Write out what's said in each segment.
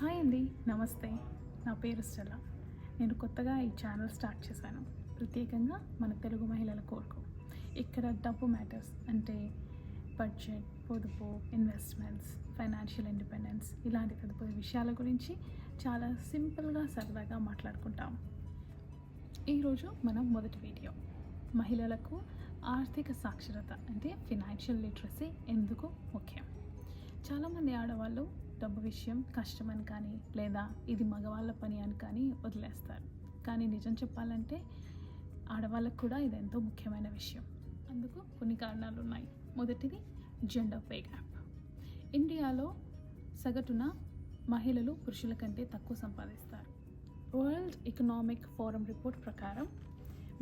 Hi అండి నమస్తే. నా పేరు స్టెల్ల. నేను కొత్తగా ఈ ఛానల్ స్టార్ట్ చేశాను. ప్రత్యేకంగా మన తెలుగు మహిళల కోరుకు ఇక్కడ డబ్బు మ్యాటర్స్ అంటే బడ్జెట్ పొదుపు ఇన్వెస్ట్మెంట్స్ ఫైనాన్షియల్ ఇండిపెండెన్స్ ఇలాంటి తదుపరి విషయాల గురించి చాలా సింపుల్గా సరదాగా మాట్లాడుకుంటాం. ఈరోజు మనం మొదటి వీడియో. మహిళలకు ఆర్థిక సాక్షరత అంటే ఫినాన్షియల్ లిటరసీ ఎందుకు ముఖ్యం? చాలామంది ఆడవాళ్ళు డబ్బు విషయం కష్టమని కానీ లేదా ఇది మగవాళ్ళ పని అని కానీ వదిలేస్తారు. కానీ నిజం చెప్పాలంటే ఆడవాళ్ళకు కూడా ఇది ఎంతో ముఖ్యమైన విషయం. అందుకు కొన్ని కారణాలు ఉన్నాయి. మొదటిది జెండర్ పే గ్యాప్ ఇండియాలో సగటున మహిళలు పురుషుల కంటే తక్కువ సంపాదిస్తారు. వరల్డ్ ఎకనామిక్ ఫోరం రిపోర్ట్ ప్రకారం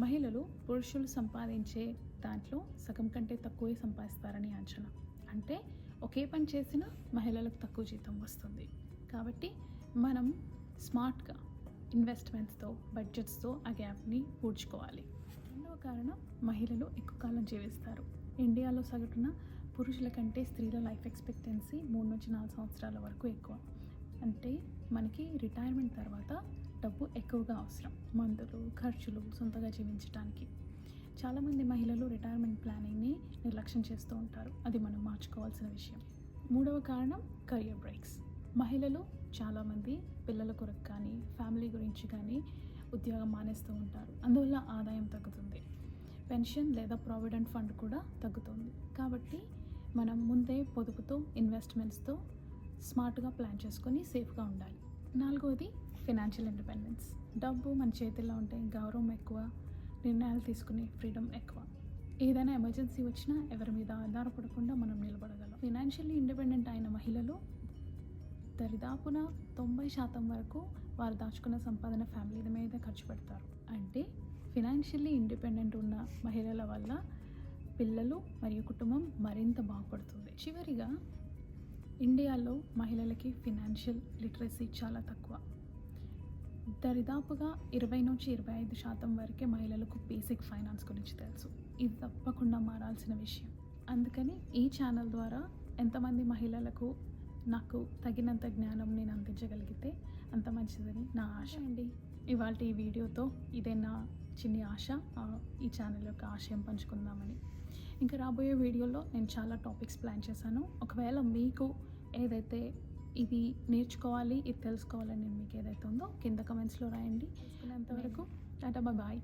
మహిళలు పురుషులు సంపాదించే దాంట్లో సగం కంటే తక్కువే సంపాదిస్తారని అంచనా. అంటే ఒకే పని చేసినా మహిళలకు తక్కువ జీతం వస్తుంది. కాబట్టి మనం స్మార్ట్గా ఇన్వెస్ట్మెంట్స్తో బడ్జెట్స్తో ఆ గ్యాప్ని పూడ్చుకోవాలి రెండవ కారణం మహిళలు ఎక్కువ కాలం జీవిస్తారు. ఇండియాలో సగటున పురుషుల కంటే స్త్రీల లైఫ్ ఎక్స్పెక్టెన్సీ మూడు నుంచి నాలుగు సంవత్సరాల వరకు ఎక్కువ. అంటే మనకి రిటైర్మెంట్ తర్వాత డబ్బు ఎక్కువగా అవసరం. మందులు ఖర్చులు సొంతగా జీవించడానికి చాలామంది మహిళలు రిటైర్మెంట్ ప్లానింగ్ని నిర్లక్ష్యం చేస్తూ ఉంటారు. అది మనం మార్చుకోవాల్సిన విషయం. మూడవ కారణం కెరియర్ బ్రేక్స్ మహిళలు చాలామంది పిల్లల కొరకు కానీ ఫ్యామిలీ గురించి కానీ ఉద్యోగం మానేస్తూ ఉంటారు. అందువల్ల ఆదాయం తగ్గుతుంది. పెన్షన్ లేదా ప్రావిడెంట్ ఫండ్ కూడా తగ్గుతుంది. కాబట్టి మనం ముందే పొదుపుతో ఇన్వెస్ట్మెంట్స్తో స్మార్ట్గా ప్లాన్ చేసుకొని సేఫ్గా ఉండాలి. నాలుగవది ఫినాన్షియల్ ఇండిపెండెన్స్ డబ్బు మన చేతిలో ఉంటే గౌరవం ఎక్కువ నిర్ణయాలు తీసుకునే ఫ్రీడమ్ ఎక్కువ. ఏదైనా ఎమర్జెన్సీ వచ్చినా ఎవరి మీద ఆధారపడకుండా మనం నిలబడగలం. ఫినాన్షియల్లీ ఇండిపెండెంట్ అయిన మహిళలు దరిదాపున తొంభై శాతం వరకు వారు దాచుకున్న సంపాదన ఫ్యామిలీ మీద ఖర్చు పెడతారు. అంటే ఫినాన్షియల్లీ ఇండిపెండెంట్ ఉన్న మహిళల వల్ల పిల్లలు మరియు కుటుంబం మరింత బాగుపడుతుంది. చివరిగా ఇండియాలో మహిళలకి ఫినాన్షియల్ లిటరసీ చాలా తక్కువ. దరిదాపుగా ఇరవై నుంచి ఇరవై ఐదు శాతం వరకే మహిళలకు బేసిక్ ఫైనాన్స్ గురించి తెలుసు. ఇది తప్పకుండా మారాల్సిన విషయం. అందుకని ఈ ఛానల్ ద్వారా ఎంతమంది మహిళలకు నాకు తగినంత జ్ఞానం నేను అందించగలిగితే అంత మంచిదని నా ఆశ. అండి. ఇవాళ ఈ వీడియోతో ఇదే నా చిన్ని ఆశ. ఈ ఛానల్ యొక్క ఆశయం పంచుకుందామని. ఇంకా రాబోయే వీడియోలో నేను చాలా టాపిక్స్ ప్లాన్ చేశాను. ఒకవేళ మీకు ఏదైతే ఇది నేర్చుకోవాలి ఇది తెలుసుకోవాలని మీకు ఏదైతే ఉందో కింద కమెంట్స్లో రాయండి. అంతవరకు టాటా బాయ్.